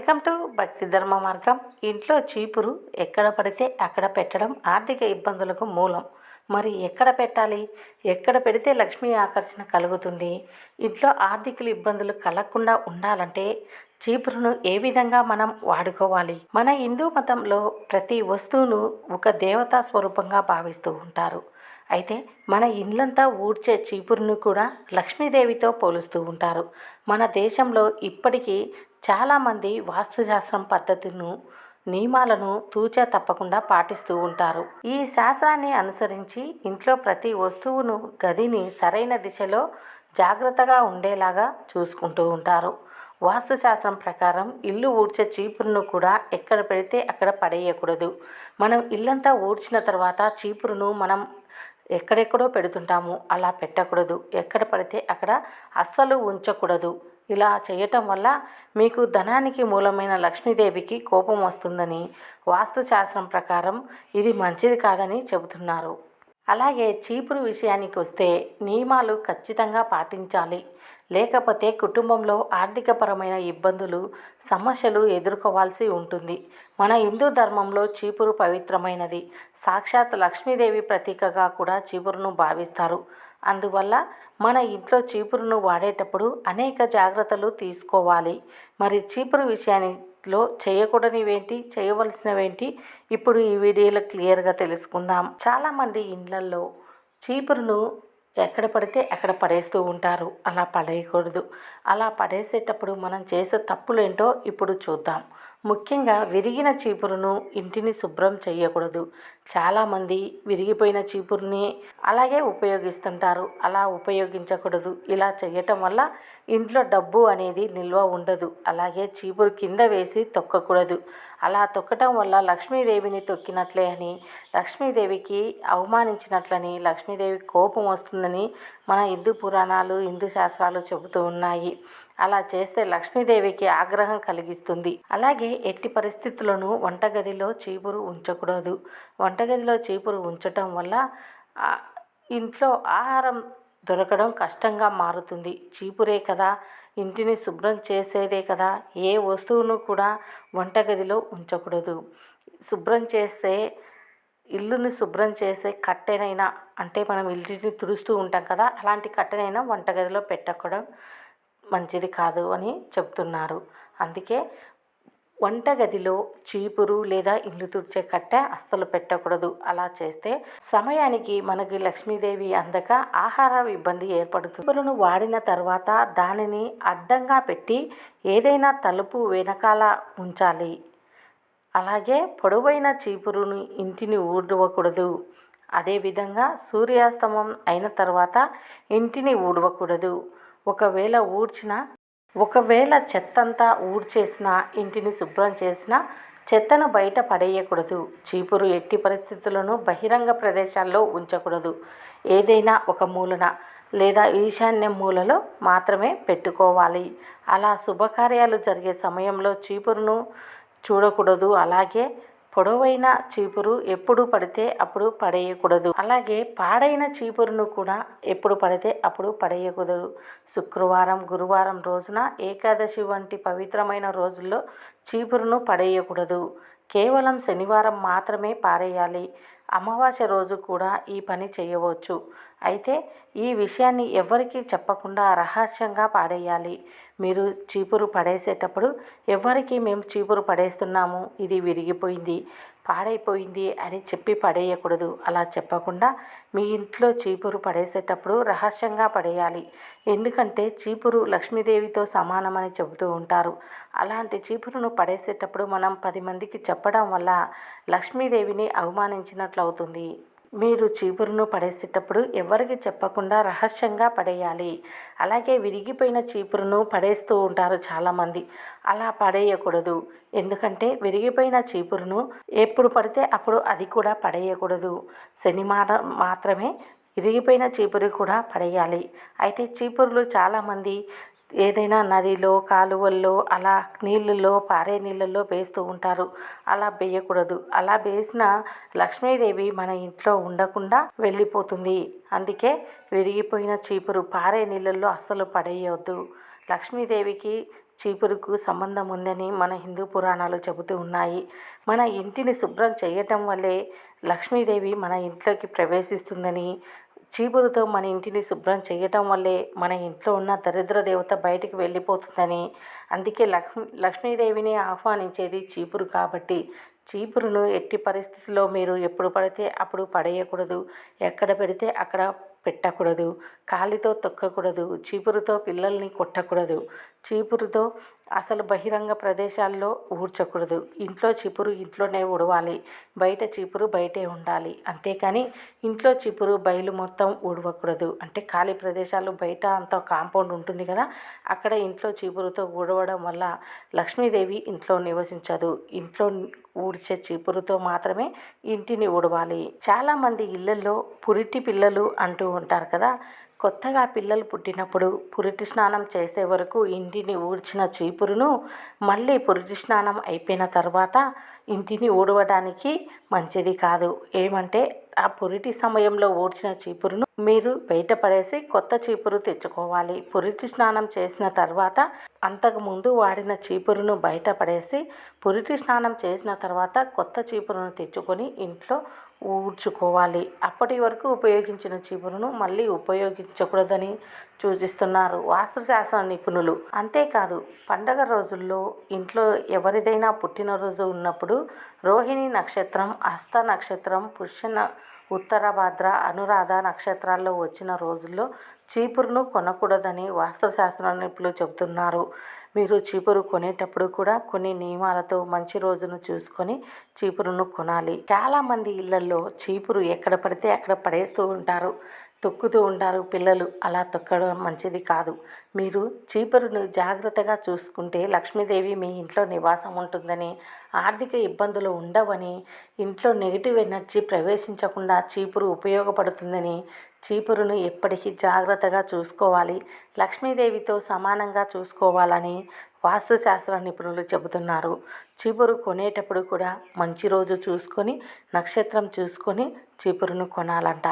Welcome to భక్తి ధర్మ మార్గం. ఇంట్లో చీపురు ఎక్కడ పడితే అక్కడ పెట్టడం ఆర్థిక ఇబ్బందులకు మూలం. మరి ఎక్కడ పెట్టాలి? ఎక్కడ పెడితే లక్ష్మీ ఆకర్షణ కలుగుతుంది? ఇంట్లో ఆర్థిక ఇబ్బందులు కలగకుండా ఉండాలంటే చీపురును ఏ విధంగా మనం వాడుకోవాలి? మన హిందూ మతంలో ప్రతి వస్తువును ఒక దేవతా స్వరూపంగా భావిస్తూ ఉంటారు. అయితే మన ఇండ్లంతా ఊడ్చే చీపురును కూడా లక్ష్మీదేవితో పోలుస్తూ ఉంటారు. మన దేశంలో ఇప్పటికీ చాలామంది వాస్తుశాస్త్రం పద్ధతిను నియమాలను తూచా తప్పకుండా పాటిస్తూ ఉంటారు. ఈ శాస్త్రాన్ని అనుసరించి ఇంట్లో ప్రతి వస్తువును గదిని సరైన దిశలో జాగ్రత్తగా ఉండేలాగా చూసుకుంటూ ఉంటారు. వాస్తుశాస్త్రం ప్రకారం ఇల్లు ఊడ్చే చీపురును కూడా ఎక్కడ పెడితే అక్కడ పడేయకూడదు. మనం ఇల్లంతా ఊడ్చిన తర్వాత చీపురును మనం ఎక్కడెక్కడో పెడుతుంటాము. అలా పెట్టకూడదు. ఎక్కడ పడితే అక్కడ అస్సలు ఉంచకూడదు. ఇలా చేయటం వల్ల మీకు ధనానికి మూలమైన లక్ష్మీదేవికి కోపం వస్తుందని వాస్తుశాస్త్రం ప్రకారం ఇది మంచిది కాదని చెబుతున్నారు. అలాగే చీపురు విషయానికి వస్తే నియమాలు ఖచ్చితంగా పాటించాలి. లేకపోతే కుటుంబంలో ఆర్థికపరమైన ఇబ్బందులు సమస్యలు ఎదుర్కోవాల్సి ఉంటుంది. మన హిందూ ధర్మంలో చీపురు పవిత్రమైనది. సాక్షాత్ లక్ష్మీదేవి ప్రతీకగా కూడా చీపురును భావిస్తారు. అందువల్ల మన ఇంట్లో చీపురును వాడేటప్పుడు అనేక జాగ్రత్తలు తీసుకోవాలి. మరి చీపురు విషయానిలో చేయకూడనివేంటి? చేయవలసినవేంటి? ఇప్పుడు ఈ వీడియోలో క్లియర్గా తెలుసుకుందాం. చాలామంది ఇండ్లల్లో చీపురును ఎక్కడ పడితే అక్కడ పడేస్తూ ఉంటారు. అలా పడేయకూడదు. అలా పడేసేటప్పుడు మనం చేసే తప్పులేంటో ఇప్పుడు చూద్దాం. ముఖ్యంగా విరిగిన చీపురును ఇంటిని శుభ్రం చేయకూడదు చాలామంది విరిగిపోయిన చీపురుని అలాగే ఉపయోగిస్తుంటారు. అలా ఉపయోగించకూడదు. ఇలా చేయటం వల్ల ఇంట్లో డబ్బు అనేది నిల్వ ఉండదు. అలాగే చీపురు కింద వేసి తొక్కకూడదు. అలా తొక్కటం వల్ల లక్ష్మీదేవిని తొక్కినట్లే అని లక్ష్మీదేవికి అవమానించినట్లని లక్ష్మీదేవి కోపం వస్తుందని మన హిందూ పురాణాలు హిందూ శాస్త్రాలు చెబుతూ ఉన్నాయి. అలా చేస్తే లక్ష్మీదేవికి ఆగ్రహం కలిగిస్తుంది. అలాగే ఎట్టి పరిస్థితుల్లోనూ వంటగదిలో చీపురు ఉంచకూడదు. వంటగదిలో చీపురు ఉంచటం వల్ల ఇంట్లో ఆహారం దొరకడం కష్టంగా మారుతుంది. చీపురే కదా ఇంటిని శుభ్రం చేసేదే కదా ఏ వస్తువును కూడా వంటగదిలో ఉంచకూడదు. శుభ్రం చేస్తే ఇల్లుని శుభ్రం చేసే కట్టెనైనా అంటే మనం ఇంటిని తుడుస్తూ ఉంటాం కదా అలాంటి కట్టెనైనా వంటగదిలో పెట్టకూడదు మంచిది కాదు అని చెప్తున్నారు. అందుకే వంటగదిలో చీపురు లేదా ఇల్లు తుడిచే కట్టె అస్సలు పెట్టకూడదు. అలా చేస్తే సమయానికి మనకి లక్ష్మీదేవి అందక ఆహార ఇబ్బంది ఏర్పడుతుంది. చీపురును వాడిన తర్వాత దానిని అడ్డంగా పెట్టి ఏదైనా తలుపు వెనకాల ఉంచాలి. అలాగే పొడవైన చీపురుని ఇంటిని ఊడవకూడదు. అదేవిధంగా సూర్యాస్తమం అయిన తర్వాత ఇంటిని ఊడవకూడదు. ఒకవేళ ఊడ్చిన ఒకవేళ చెత్తంతా ఊడ్చేసిన ఇంటిని శుభ్రం చేసినా చెత్తను బయట పడేయకూడదు. చీపురు ఎట్టి పరిస్థితులను బహిరంగ ప్రదేశాల్లో ఉంచకూడదు. ఏదైనా ఒక మూలన లేదా ఈశాన్య మూలలో మాత్రమే పెట్టుకోవాలి. అలా శుభకార్యాలు జరిగే సమయంలో చీపురును చూడకూడదు. అలాగే పొడవైన చీపురు ఎప్పుడు పడితే అప్పుడు పడేయకూడదు. అలాగే పాడైన చీపురును కూడా ఎప్పుడు పడితే అప్పుడు పడేయకూడదు. శుక్రవారం గురువారం రోజున ఏకాదశి వంటి పవిత్రమైన రోజుల్లో చీపురును పడేయకూడదు. కేవలం శనివారం మాత్రమే పారేయాలి. అమావాస్య రోజు కూడా ఈ పని చేయవచ్చు. అయితే ఈ విషయాన్ని ఎవరికీ చెప్పకుండా రహస్యంగా పాడేయాలి మీరు చీపురు పడేసేటప్పుడు ఎవరికి మేము చీపురు పడేస్తున్నాము. ఇది విరిగిపోయింది. పాడైపోయింది అని చెప్పి పడేయకూడదు. అలా చెప్పకుండా మీ ఇంట్లో చీపురు పడేసేటప్పుడు రహస్యంగా పడేయాలి. ఎందుకంటే చీపురు లక్ష్మీదేవితో సమానమని చెబుతూ ఉంటారు. అలాంటి చీపురును పడేసేటప్పుడు మనం పది మందికి చెప్పడం వల్ల లక్ష్మీదేవిని అవమానించినట్లు అవుతుంది మీరు చీపురును పడేసేటప్పుడు ఎవరికి చెప్పకుండా రహస్యంగా పడేయాలి. అలాగే విరిగిపోయిన చీపురును పడేస్తూ ఉంటారు చాలామంది. అలా పడేయకూడదు. ఎందుకంటే విరిగిపోయిన చీపురును ఎప్పుడు పడితే అప్పుడు అది కూడా పడేయకూడదు. శనివారం మాత్రమే విరిగిపోయిన చీపురు కూడా పడేయాలి. అయితే చీపురులు చాలామంది ఏదైనా నదిలో కాలువల్లో అలా నీళ్ళల్లో పారే నీళ్ళల్లో వేస్తూ ఉంటారు. అలా వేయకూడదు అలా వేసిన లక్ష్మీదేవి మన ఇంట్లో ఉండకుండా వెళ్ళిపోతుంది. అందుకే విరిగిపోయిన చీపురు పారే నీళ్ళల్లో అస్సలు పడేయవద్దు లక్ష్మీదేవికి చీపురుకు సంబంధం ఉందని మన హిందూ పురాణాలు చెబుతూ ఉన్నాయి. మన ఇంటిని శుభ్రం చేయటం వల్లే లక్ష్మీదేవి మన ఇంట్లోకి ప్రవేశిస్తుందని చీపురుతో మన ఇంటిని శుభ్రం చేయటం వల్లే మన ఇంట్లో ఉన్న దరిద్ర దేవత బయటికి వెళ్ళిపోతుందని. అందుకే లక్ష్మీ లక్ష్మీదేవిని ఆహ్వానించేది చీపురు కాబట్టి చీపురును ఎట్టి పరిస్థితుల్లో మీరు ఎప్పుడు పడితే అప్పుడు పడేయకూడదు. ఎక్కడ పెడితే అక్కడ పెట్టకూడదు. కాలితో తొక్కకూడదు. చీపురుతో పిల్లల్ని కొట్టకూడదు. చీపురుతో అసలు బహిరంగ ప్రదేశాల్లో ఊడ్చకూడదు. ఇంట్లో చీపురు ఇంట్లోనే ఉడవాలి బయట చీపురు బయటే ఉండాలి. అంతేకాని ఇంట్లో చీపురు బయలు మొత్తం ఊడవకూడదు. అంటే ఖాళీ ప్రదేశాలు బయట అంత కాంపౌండ్ ఉంటుంది కదా అక్కడ ఇంట్లో చీపురుతో ఊడవడం వల్ల లక్ష్మీదేవి ఇంట్లో నివసించదు. ఇంట్లో ఊడ్చే చీపురుతో మాత్రమే ఇంటిని ఊడవాలి. చాలామంది ఇళ్ళల్లో పురిటి పిల్లలు అంటూ ఉంటారు కదా. కొత్తగా పిల్లలు పుట్టినప్పుడు పురిటి స్నానం చేసే వరకు ఇంటిని ఊడ్చిన చీపురును మళ్ళీ పురిటి స్నానం అయిపోయిన తర్వాత ఇంటిని ఊడవడానికి మంచిది కాదు. ఏమంటే ఆ పురిటి సమయంలో ఊడ్చిన చీపురును మీరు బయట పడేసి కొత్త చీపురు తెచ్చుకోవాలి. పురిటి స్నానం చేసిన తర్వాత అంతకుముందు వాడిన చీపురును బయట పడేసి పురిటి స్నానం చేసిన తర్వాత కొత్త చీపురును తెచ్చుకొని ఇంట్లో ఊడ్చుకోవాలి. అప్పటి వరకు ఉపయోగించిన చీపురును మళ్ళీ ఉపయోగించకూడదని సూచిస్తున్నారు వాస్తుశాస్త్ర నిపుణులు. అంతేకాదు పండగ రోజుల్లో ఇంట్లో ఎవరిదైనా పుట్టినరోజు ఉన్నప్పుడు రోహిణి నక్షత్రం హస్త నక్షత్రం పుష్య ఉత్తరభద్ర అనురాధ నక్షత్రాల్లో వచ్చిన రోజుల్లో చీపురును కొనకూడదని వాస్తుశాస్త్ర నిపుణులు చెబుతున్నారు. మీరు చీపురు కొనేటప్పుడు కూడా కొన్ని నియమాలతో మంచి రోజును చూసుకొని చీపురును కొనాలి. చాలామంది ఇళ్ళలో చీపురు ఎక్కడ పడితే అక్కడ పడేస్తూ ఉంటారు తొక్కుతూ ఉంటారు పిల్లలు. అలా తొక్కడం మంచిది కాదు. మీరు చీపురును జాగ్రత్తగా చూసుకుంటే లక్ష్మీదేవి మీ ఇంట్లో నివాసం ఉంటుందని ఆర్థిక ఇబ్బందులు ఉండవని ఇంట్లో నెగిటివ్ ఎనర్జీ ప్రవేశించకుండా చీపురు ఉపయోగపడుతుందని చీపురును ఎప్పటికీ జాగ్రత్తగా చూసుకోవాలి. లక్ష్మీదేవితో సమానంగా చూసుకోవాలని వాస్తుశాస్త్ర నిపుణులు చెబుతున్నారు. చీపురు కొనేటప్పుడు కూడా మంచి రోజు చూసుకొని నక్షత్రం చూసుకొని చీపురును కొనాలంట.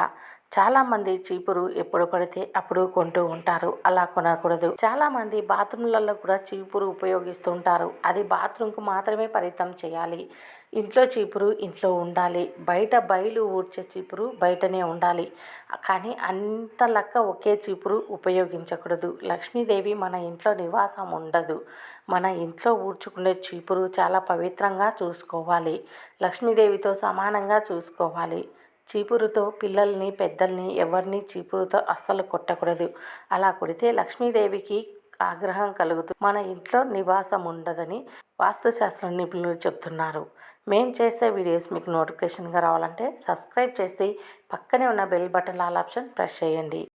చాలామంది చీపురు ఎప్పుడు పడితే అప్పుడు కొంటూ ఉంటారు. అలా కొనకూడదు. చాలామంది బాత్రూంలలో కూడా చీపురు ఉపయోగిస్తూ ఉంటారు అది బాత్రూంకు మాత్రమే పరితం చేయాలి. ఇంట్లో చీపురు ఇంట్లో ఉండాలి. బయట బయలు ఊడ్చే చీపురు బయటనే ఉండాలి. కానీ అంత లెక్క ఒకే చీపురు ఉపయోగించకూడదు. లక్ష్మీదేవి మన ఇంట్లో నివాసం ఉండదు. మన ఇంట్లో ఊడ్చుకునే చీపురు చాలా పవిత్రంగా చూసుకోవాలి. లక్ష్మీదేవితో సమానంగా చూసుకోవాలి. చీపురుతో పిల్లల్ని పెద్దల్ని ఎవరిని చీపురుతో అస్సలు కొట్టకూడదు. అలా కొడితే లక్ష్మీదేవికి ఆగ్రహం కలుగుతుంది మన ఇంట్లో నివాసం ఉండదని వాస్తుశాస్త్ర నిపుణులు చెప్తున్నారు. మేము చేసే వీడియోస్ మీకు నోటిఫికేషన్గా రావాలంటే సబ్స్క్రైబ్ చేసి పక్కనే ఉన్న bell button all option press చేయండి.